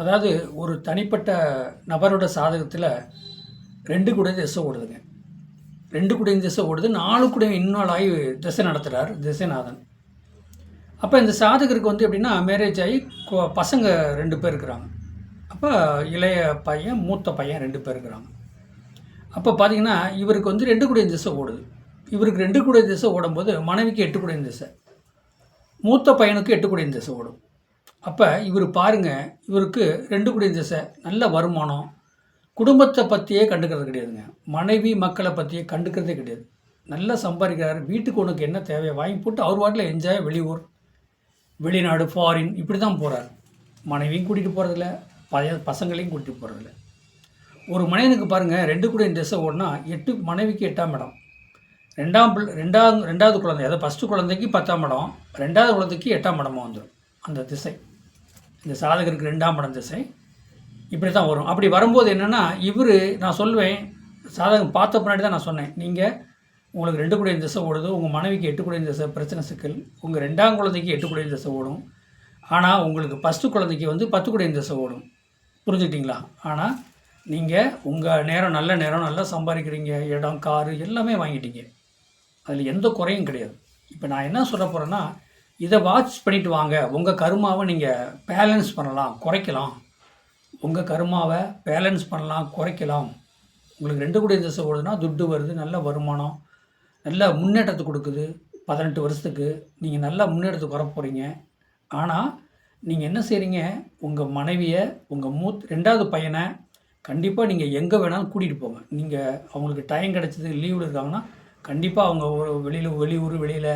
அதாவது ஒரு தனிப்பட்ட நபரோட சாதகத்தில் ரெண்டு கூட திசை ஓடுதுங்க. ரெண்டு கூட திசை ஓடுது நாலு கூட இன்வால்வ் ஆகி திசை நடத்துகிறார் திசைநாதன். அப்போ இந்த சாதகருக்கு வந்து எப்படின்னா மேரேஜ் ஆகி பசங்க ரெண்டு பேர் இருக்கிறாங்க. அப்போ இளைய பையன் மூத்த பையன் ரெண்டு பேர் இருக்கிறாங்க. அப்போ பார்த்தீங்கன்னா இவருக்கு வந்து ரெண்டு கூட திசை ஓடுது. இவருக்கு ரெண்டு கூட திசை ஓடும்போது மனைவிக்கு எட்டு கூட திசை மூத்த பையனுக்கு எட்டு கூட திசை ஓடும். அப்போ இவர் பாருங்க இவருக்கு ரெண்டு குடி திசை நல்ல வருமானம். குடும்பத்தை பற்றியே கண்டுக்கிறது கிடையாதுங்க. மனைவி மக்களை பற்றியே கண்டுக்கிறதே கிடையாது. நல்லா சம்பாதிக்கிறாரு. வீட்டுக்கு உனக்கு என்ன தேவையோ வாங்கி போட்டு அவர் வாட்டில் என்ஜாய் வெளியூர் வெளிநாடு ஃபாரின் இப்படி தான் போகிறார் மனைவியும் கூட்டிகிட்டு போகிறதில்ல பய பசங்களையும் கூட்டிகிட்டு போகிறதில்ல ஒரு மனிதனுக்கு பாருங்கள் ரெண்டு கூட திசை ஓடனா எட்டு மனைவிக்கு எட்டாம் இடம். ரெண்டாம் பிள் ரெண்டாவது ரெண்டாவது குழந்தை அதாவது ஃபஸ்ட்டு குழந்தைக்கு பத்தாம் இடம். ரெண்டாவது குழந்தைக்கு எட்டாம் இடமாக வந்துடும் அந்த திசை. இந்த சாதகருக்கு ரெண்டாம் இடம் திசை. இப்படி தான் வரும். அப்படி வரும்போது என்னென்னா இவர் நான் சொல்லுவேன் சாதகம் பார்த்த பின்னாடி தான் நான் சொன்னேன். நீங்கள் உங்களுக்கு ரெண்டு குடையின் திசை ஓடுது உங்கள் மனைவிக்கு எட்டு குடையின் திசை பிரச்சனை சிக்கல். உங்கள் ரெண்டாம் குழந்தைக்கு எட்டு குடையின் திசை ஓடும். ஆனால் உங்களுக்கு ஃபஸ்ட்டு குழந்தைக்கு வந்து பத்து குடையின் திசை ஓடும். புரிஞ்சுக்கிட்டீங்களா? ஆனால் நீங்கள் உங்கள் நேரம் நல்ல நேரம் நல்லா சம்பாதிக்கிறீங்க. இடம் காரு எல்லாமே வாங்கிட்டீங்க. அதில் எந்த குறையும் கிடையாது. இப்போ நான் என்ன சொல்ல போகிறேன்னா இதை வாட்ச் பண்ணிட்டு வாங்க. உங்கள் கருமாவை நீங்கள் பேலன்ஸ் பண்ணலாம் குறைக்கலாம். உங்கள் கருமாவை பேலன்ஸ் பண்ணலாம் குறைக்கலாம். உங்களுக்கு ரெண்டு கோடி திசை ஓடுதுன்னா துட்டு வருது நல்ல வருமானம் நல்ல முன்னேற்றத்தை கொடுக்குது. பதினெட்டு வருஷத்துக்கு நீங்கள் நல்லா முன்னேற்றத்துக்கு வர போகிறீங்க ஆனால் நீங்கள் என்ன செய்கிறீங்க உங்கள் மனைவியை உங்கள் மூத் ரெண்டாவது பையனை கண்டிப்பாக நீங்கள் எங்கே வேணாலும் கூட்டிகிட்டு போங்க. நீங்கள் அவங்களுக்கு டைம் கிடச்சிது லீவில் இருக்காங்கன்னா கண்டிப்பாக அவங்க ஒரு வெளியில் வெளியூர் வெளியில்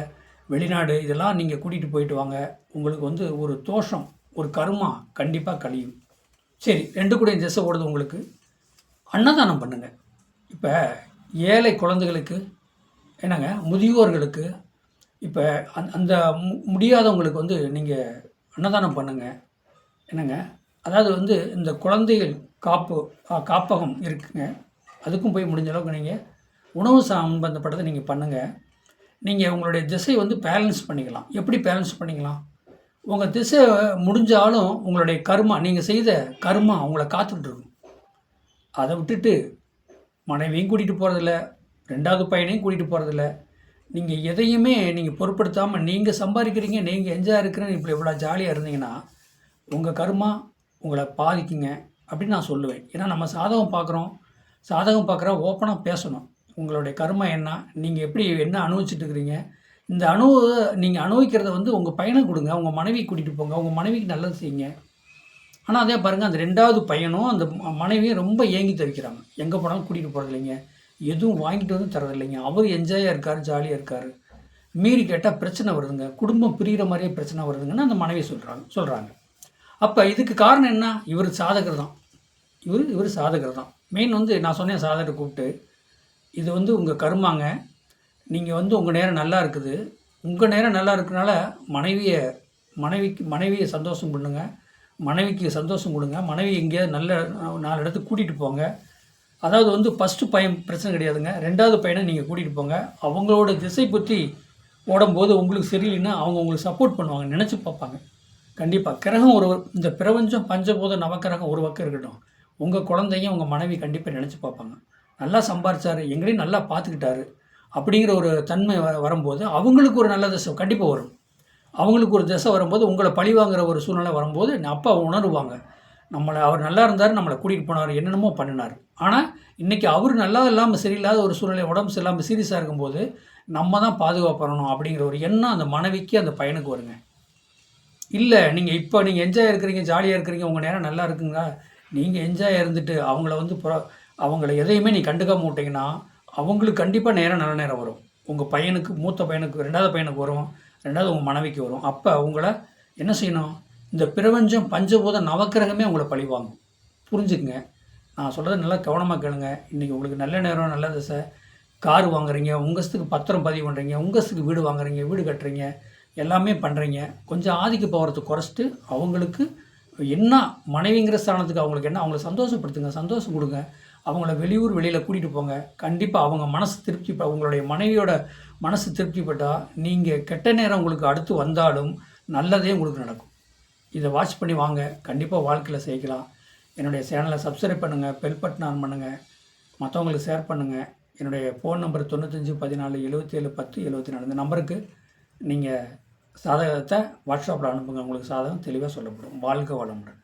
வெளிநாடு இதெல்லாம் நீங்கள் கூட்டிகிட்டு போயிட்டு வாங்க. உங்களுக்கு வந்து ஒரு தோஷம் ஒரு கருமா கண்டிப்பாக கழியும். சரி ரெண்டு கூட திசை ஓடுது உங்களுக்கு. அன்னதானம் பண்ணுங்கள் இப்போ ஏழை குழந்தைகளுக்கு என்னங்க முதியோர்களுக்கு இப்போ அந் அந்த மு- முடியாதவங்களுக்கு வந்து நீங்கள் அன்னதானம் பண்ணுங்கள் என்னங்க அதாவது வந்து இந்த குழந்தைகள் காப்பு காப்பகம் இருக்குங்க. அதுக்கும் போய் முடிஞ்ச அளவுக்கு நீங்கள் உணவு சம்பந்தப்பட்டதை நீங்கள் பண்ணுங்கள் நீங்கள் உங்களுடைய திசை வந்து பேலன்ஸ் பண்ணிக்கலாம். எப்படி பேலன்ஸ் பண்ணிக்கலாம்? உங்கள் திசை முடிஞ்சாலும் உங்களுடைய கர்மா நீங்கள் செய்த கர்மா உங்களை காத்துட்ருக்கும் அதை விட்டுட்டு மனைவியும் கூட்டிகிட்டு போகிறதில்ல ரெண்டாவது பையனையும் கூட்டிகிட்டு போகிறதில்ல நீங்கள் எதையுமே நீங்கள் பொருட்படுத்தாமல் நீங்கள் சம்பாதிக்கிறீங்க நீங்கள் என்ஜாய் இருக்கிறேன்னு இப்படி இவ்வளோ ஜாலியாக இருந்தீங்கன்னா உங்கள் கர்மா உங்களை பாதிக்குங்க அப்படின்னு நான் சொல்லுவேன். ஏன்னா நம்ம சாதகம் பார்க்குறோம். சாதகம் பார்க்குற ஓப்பனாக பேசணும். உங்களுடைய கருமை என்ன? நீங்கள் எப்படி என்ன அனுபவிச்சுட்டு இருக்கிறீங்க இந்த அணு நீங்கள் அனுபவிக்கிறத வந்து உங்கள் பையனை கொடுங்க. உங்கள் மனைவி கூட்டிகிட்டு போங்க. உங்கள் மனைவிக்கு நல்லது செய்யுங்க. ஆனால் அதே பாருங்கள் அந்த ரெண்டாவது பையனும் அந்த மனைவியும் ரொம்ப ஏங்கி தவிக்கிறாங்க. எங்கே போனாலும் கூட்டிகிட்டு போகிறது இல்லைங்க. எதுவும் வாங்கிட்டு வந்து தரதில்லைங்க அவர் என்ஜாயாக இருக்கார் ஜாலியாக இருக்கார். மீறி கேட்டால் பிரச்சனை வருதுங்க. குடும்பம் பிரிகிற மாதிரியே பிரச்சனை வருதுங்கன்னு அந்த மனைவி சொல்கிறாங்க சொல்கிறாங்க அப்போ இதுக்கு காரணம் என்ன? இவர் சாதகர் தான். இவர் இவர் சாதகர் தான். மெயின் வந்து நான் சொன்னேன் சாதகரை கூப்பிட்டு. இது வந்து உங்கள் கருமாங்க. நீங்கள் வந்து உங்கள் நேரம் நல்லா இருக்குது. உங்கள் நேரம் நல்லா இருக்கிறனால மனைவியை மனைவிக்கு மனைவியை சந்தோஷம் பண்ணுங்க. மனைவிக்கு சந்தோஷம் கொடுங்க. மனைவி எங்கேயாவது நல்ல நாலு இடத்துக்கு கூட்டிகிட்டு போங்க. அதாவது வந்து ஃபஸ்ட்டு பையன் பிரச்சனை கிடையாதுங்க. ரெண்டாவது பையனை நீங்கள் கூட்டிகிட்டு போங்க. அவங்களோட திசை பற்றி ஓடும்போது உங்களுக்கு சரியில்லைன்னா அவங்க உங்களுக்கு சப்போர்ட் பண்ணுவாங்க. நினச்சி பார்ப்பாங்க. கண்டிப்பாக கிரகம் ஒரு இந்த பிரபஞ்சம் பஞ்சபோத நவக்கிரகம் ஒரு பக்கம் இருக்கட்டும். உங்கள் குழந்தையும் உங்கள் மனைவி கண்டிப்பாக நினச்சி பார்ப்பாங்க. நல்லா சம்பாரிச்சாரு எங்களையும் நல்லா பார்த்துக்கிட்டாரு அப்படிங்கிற ஒரு தன்மை வ- வரும்போது அவங்களுக்கு ஒரு நல்ல திசை கண்டிப்பாக வரும். அவங்களுக்கு ஒரு திசை வரும்போது உங்களை பழி வாங்குற ஒரு சூழ்நிலை வரும்போது அப்பா உணருவாங்க. நம்மளை அவர் நல்லா இருந்தார் நம்மளை கூட்டிகிட்டு போனார் என்னென்னமோ பண்ணினார். ஆனால் இன்றைக்கி அவர் நல்லா இல்லாமல் சரியில்லாத ஒரு சூழ்நிலை உடம்பு சரியில்லாமல் சீரியஸாக இருக்கும்போது நம்ம தான் பாதுகாப்பறணும் அப்படிங்கிற ஒரு எண்ணம் அந்த மனைவிக்கு அந்த பையனுக்கு வருங்க. இல்லை நீங்கள் இப்போ நீங்கள் என்ஜாய் இருக்கிறீங்க ஜாலியாக இருக்கிறீங்க உங்கள் நேரம் நல்லா இருக்குங்க நீங்கள் என்ஜாய் இருந்துட்டு அவங்கள வந்து புற அவங்கள எதையுமே நீ கண்டுக்காம விட்டிங்கன்னா அவங்களுக்கு கண்டிப்பாக நேரம் நல்ல நேரம் வரும். உங்கள் பையனுக்கு மூத்த பையனுக்கு ரெண்டாவது பையனுக்கு வரும். ரெண்டாவது உங்கள் மனைவிக்கு வரும். அப்போ அவங்கள என்ன செய்யணும்? இந்த பிரபஞ்சம் பஞ்சபூத நவக்கிரகமே உங்களை பழிவாங்கும் புரிஞ்சுக்குங்க. நான் சொல்கிறத நல்லா கவனமாக கேளுங்க. இன்றைக்கி உங்களுக்கு நல்ல நேரம் நல்ல திசை. கார் வாங்குறீங்க உங்கஸ்துக்கு பத்திரம் பதிவு பண்ணுறீங்க உங்கஸ்துக்கு வீடு வாங்குறீங்க வீடு கட்டுறீங்க எல்லாமே பண்ணுறீங்க கொஞ்சம் ஆதிக்க போகிறத குறைச்சிட்டு அவங்களுக்கு என்ன மனைவிங்கிற ஸ்தானத்துக்கு அவங்களுக்கு என்ன அவங்கள சந்தோஷப்படுத்துங்க சந்தோஷம் கொடுங்க. அவங்கள வெளியூர் வெளியில் கூட்டிகிட்டு போங்க. கண்டிப்பாக அவங்க மனசு திருப்தி ப- உங்களுடைய மனைவியோட மனசு திருப்திப்பட்டால் நீங்கள் கெட்ட நேரம் உங்களுக்கு அடுத்து வந்தாலும் நல்லதே உங்களுக்கு நடக்கும். இதை வாட்ச் பண்ணி வாங்க. கண்டிப்பாக வாழ்க்கையில் செய்யலாம். என்னுடைய சேனலை சப்ஸ்கிரைப் பண்ணுங்கள் பெல் பட்டன் ஆன் பண்ணுங்கள் மற்றவங்களுக்கு ஷேர் பண்ணுங்கள் என்னுடைய ஃபோன் நம்பர் தொண்ணூத்தஞ்சு பதினாலு எழுபத்தேழு பத்து எழுபத்தி நாலு. இந்த நம்பருக்கு நீங்கள் சாதகத்தை வாட்ஸ்அப்பில் அனுப்புங்க. உங்களுக்கு சாதகம் தெளிவாக சொல்லப்படும். வாழ்க வளமுடன்.